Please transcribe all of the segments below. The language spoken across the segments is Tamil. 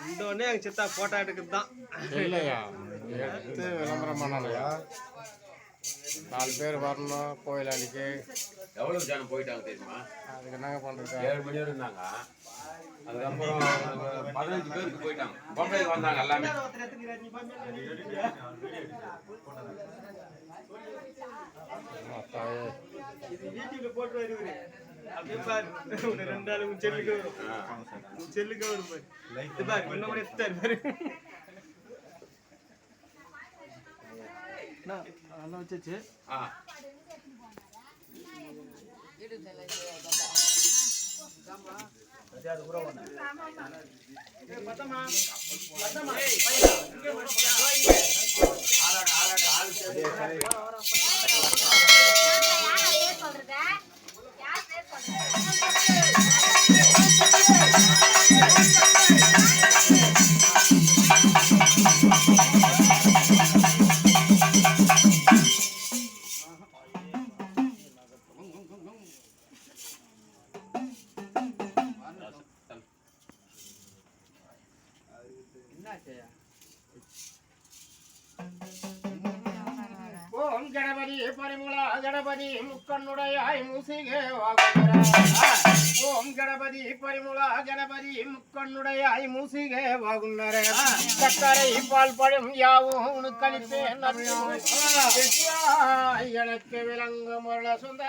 ரெண்டோடனே எங்க சித்தா போட்டோ எடுக்கிறது தான் இல்லையா? எடுத்து விளம்பரம் பண்ணலையா? நாலு பேர் வரணும் கோயில் அடிக்கு. எவ்வளவு ஜனம் போயிட்டாங்க தெரியுமா? அதுக்கு என்னங்க பண்ணுறது ஏழு மணி வரை இருந்தாங்க. அதுக்கப்புறம் பதினஞ்சு பேருக்கு போயிட்டாங்க. பொம்பளை வந்தாங்க எல்லாமே. வருவாரு அப்படியே பாரு. உன்னை ரெண்டு நாள் உன் செல்லுக்கு வரும். உன் செல்லுக்கு வரும் பாரு. இது பாரு இன்னும் கூட எடுத்தாரு பாரு. அண்ணா, அதெல்லாம் வச்சாச்சு? ஆ. ஓம் கணபதி பரிமுள கணபதி முக்கண்ணுடையாய் மூசிகே ஓம் கணபதி பரிமுள கணபதி முக்கண்ணுடையாய் மூசிகே வாகுந்தர. சக்கரை பால் பழம் யாவும் உனக்களிப்பேன் எனக்கு விளங்கும் ஒரு சுந்த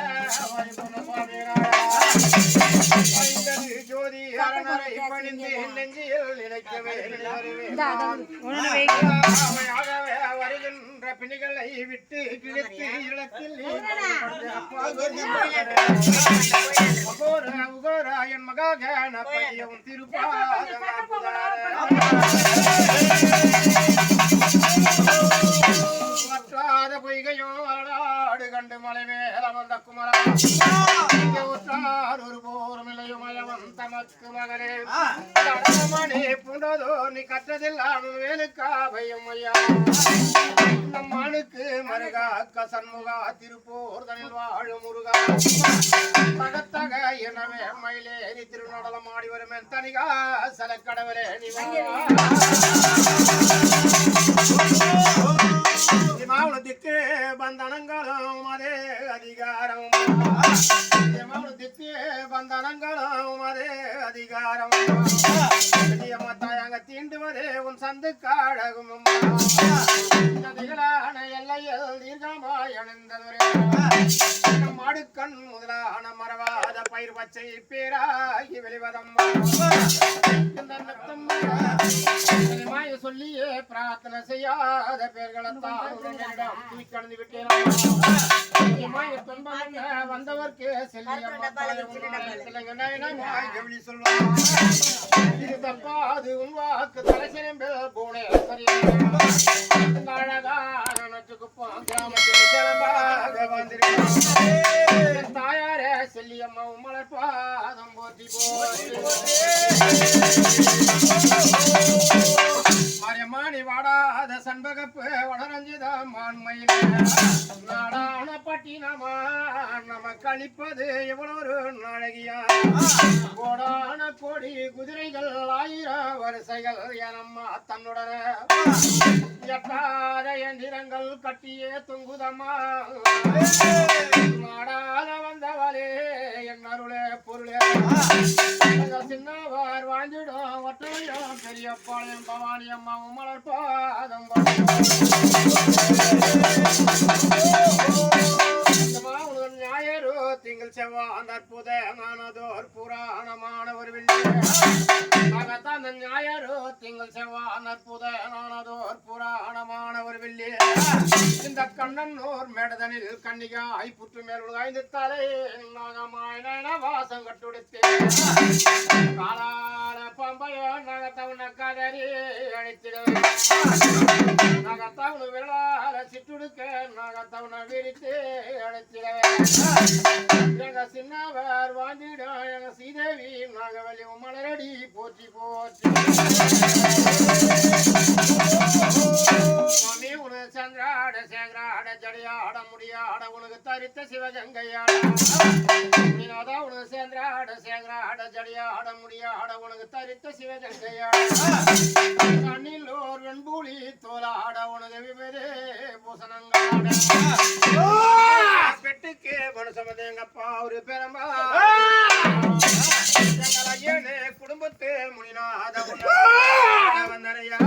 ஐந்தது ஜோதி அரணரை பணிந்து நெஞ்சில் நினைக்கவே பிணிகளை விட்டு கிழித்து இழத்தில் உகோர என் மகாகண பையவும் திருப்பாத பொய்கையும் அலாடு கண்டு மலை மேல வந்த குமரா. தமக்கு மகனே மணி புண்டதோ நீ கற்றதெல்லாம் வேலுக்கா பையம் ஐயா நம் மனுக்கு மருகா கசன்முகா திருப்போர் தனில் வாழும் முருகா. தகத்தக எனவே மயிலேறி திருநடலம் ஆடி வரும் தனிகா சல கடவுளே நீ மௌனத்திற்கு பந்தனங்களும் అధికారం. తెప్పే బంధనం గణం అదే అధికారం. மத்தாயங்க தீண்டுவதே உன் சந்து காழகும் நதிகளான எல்லையில் தீர்க்கமாய் அணிந்ததுரே. மாடுக்கண் முதலான மறவாத பயிர் பச்சை பேராகி வெளிவதம்மா. சொல்லியே பிரார்த்தனை செய்யாத பேர்களத்தான் தூக்கி விட்டேன் துன்பம் என்ன வந்தவர்க்கு செல்லியம்மா. சொல்லுவான் இது தப்பாது உன் வாக்கு தலைசிறம்பில் புவனேஸ்வரி கிராமத்தில் தாயாரே செல்லியம்மா மலர் பாதம் போற்றி. மாரியம்மாணி வாடாத சண்பகப்பு வடரஞ்சித மான்மையில் நாடான பட்டினமா நமக்கு அளிப்பது எவ்வளவு நாடகியா கோடி குதிரைகள் ஆயிரம் வரிசைகள் எனம்மா தன்னுடன எட்டாத எந்திரங்கள் கட்டியே தொங்குதம்மா. நாடாத வந்தவளே என் அருளே பொருளே. எங்கள் சின்னவார் வாழ்ந்திடும் ஒற்றையும் பெரிய பாளையம் பவானி அம்மாவும் மலர் பாதம் திங்கள் செவ்வாய் அற்புதமானதோர் புராணமான ஒரு வில்லு. மகத்தான் அந்த ஞாயிறு திங்கள் செவ்வாய் அற்புதமானதோர் புராணமான ஒரு வில்லு. இந்த கண்ணன் ஓர் மேடதனில் கன்னிகாய் புற்று மேல் உழைந்து தலை நாகமாய் வாசம் கட்டுடுத்தே காலால பம்பையோ நகத்தவன கதறி அழைத்திடுவேன் நகத்தவனு விரலால சிற்றுடுக்க நகத்தவன விரித்து அழைத்திடுவேன் சின்னவர் வாழ்ந்திடாயன சீதேவி நாகவலி மலரடி போற்றி போற்றி. சுவாமி உனது சந்திராட சேகராட ஜடையாட முடியாட உனக்கு தரித்த சிவகங்கையாட. நீனாதா உனது சேந்திராட சேகராட ஜடையாட முடியாட உனக்கு தரித்த சிவகங்கையாட. கண்ணில் ஓர் வெண்பூலி தோலாட உனது விபரே பூசணங்காட. பெட்டுக்கு மனுஷமது எங்கப்பா ஒரு எங்கள் ஐயனே குடும்பத்து முனிநாத வந்தனையா